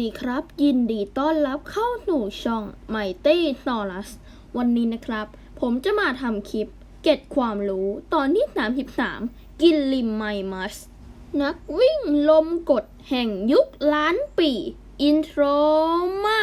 ดีครับ ยินดีต้อนรับเข้าสู่ช่อง Mighty s o r u s วันนี้นะครับ ผมจะมาทำคลิป เก็บความรู้ตอนที่ 33 กินลิมไมมัส นักวิ่งลมกดแห่งยุคล้านปี อินโทรมา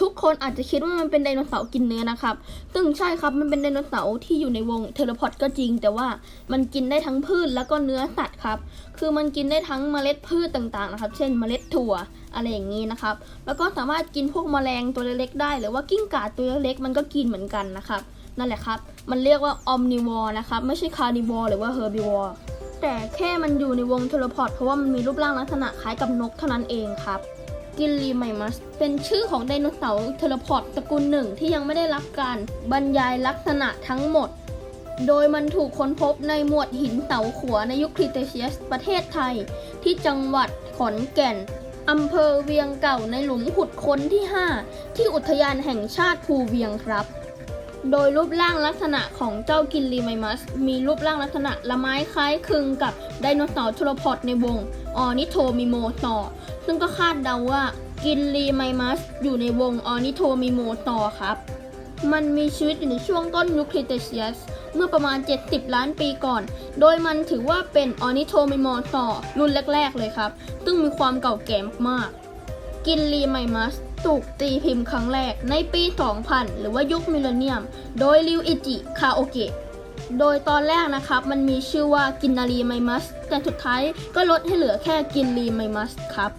ทุกคนอาจจะคิดว่ามันเป็นไดโนเสาร์กินเนื้อนะครับ ซึ่งใช่ครับมันเป็นไดโนเสาร์ที่อยู่ในวงเทเลพอดก็จริง แต่ว่ามันกินได้ทั้งพืชแล้วก็เนื้อสัตว์ครับ คือมันกินได้ทั้งเมล็ดพืชต่างๆนะครับ เช่นเมล็ดถั่วอะไรอย่างนี้นะครับ แล้วก็สามารถกินพวกแมลงตัวเล็กๆได้ หรือว่ากิ้งก่าตัวเล็กๆมันก็กินเหมือนกันนะครับ นั่นแหละครับ มันเรียกว่าอ m มนิวอร์นะครับ ไม่ใช่คาร์นิวอร์หรือว่าเฮอร์บิวอร์ แต่แค่มันอยู่ในวงเทเลพอดเพราะว่ามันมีรูปร่างลักษณะคล้ายกับนกเท่านั้นเองครับ กินลีไมมัส เป็นชื่อของไดโนเสาร์เทเลพอร์ตตระกูลหนึ่งที่ยังไม่ได้รับการบรรยายลักษณะทั้งหมด โดยมันถูกค้นพบในหมวดหินเสาขัวในยุคคริเตเชียสประเทศไทย ที่จังหวัดขอนแก่นอำเภอเวียงเก่าในหลุมขุดค้นที่ 5 ที่อุทยานแห่งชาติภูเวียงครับ โดยรูปร่างลักษณะของเจ้ากินลีไมมัส มีรูปร่างลักษณะละไม้คล้ายคลึงกับไดโนเสาร์ทรพอดในวงออนิโทมิโมซอร์ซึ่งก็คาดเดาว่ากินลีไมมัส อยู่ในวงออนิโทมิโมซอร์ครับ มันมีชีวิตอยู่ในช่วงต้นยุคคริเตเชียส เมื่อประมาณ 70 ล้านปีก่อน โดยมันถือว่าเป็นออนิโทมิโมซอร์รุ่นแรก ๆ เลยครับ ซึ่งมีความเก่าแก่มากๆกินลีไมมัส ถูกตีพิมพ์ครั้งแรกในปี 2000 หรือว่ายุคมิลเลนเนียม โดยริวอิจิคาโอเกะ โดยตอนแรกนะครับมันมีชื่อว่ากินนารีไมมัส แต่สุดท้ายก็ลดให้เหลือแค่กินรีไมมัสครับ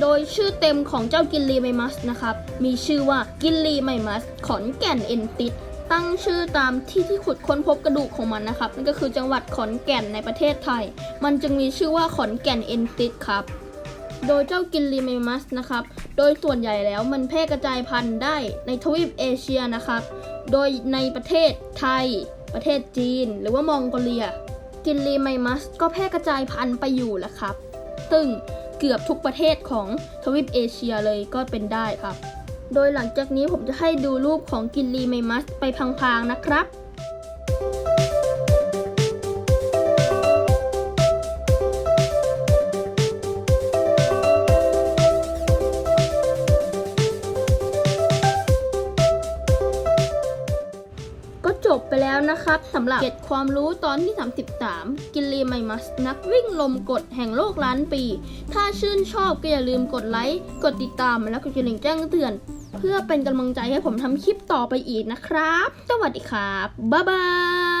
โดยชื่อเต็มของเจ้ากินรีไมมัสนะครับ มีชื่อว่ากินรีไมมัส ขอนแก่นเอ็นติดตั้งชื่อตามที่ที่ขุดค้นพบกระดูกของมันนะครับนั่นก็คือจังหวัดขอนแก่นในประเทศไทย มันจึงมีชื่อว่าขอนแก่นเอ็นติดครับ โดยเจ้ากินรีเมมัสนะครับ โดยส่วนใหญ่แล้วมันแพร่กระจายพันธุ์ได้ในทวีปเอเชียนะครับ โดยในประเทศไทย ประเทศจีน หรือว่ามองโกเลีย กินรีไมมัสก็แพร่กระจายพันธุ์ไปอยู่แล้วครับ ซึ่งเกือบทุกประเทศของทวีปเอเชียเลยก็เป็นได้ครับ โดยหลังจากนี้ผมจะให้ดูรูปของกินรีไมมัสไปพลางๆนะครับ จบไปแล้วนะครับสำหรับเก็ดความรู้ตอนที่ 33 กินลีไมมัส นักวิ่งลมกดแห่งโลกล้านปี ถ้าชื่นชอบก็อย่าลืมกดไลค์ กดติดตามและกดกระดิ่งแจ้งเตือน เพื่อเป็นกำลังใจให้ผมทำคลิปต่อไปอีกนะครับ สวัสดีครับ บ๊ายบาย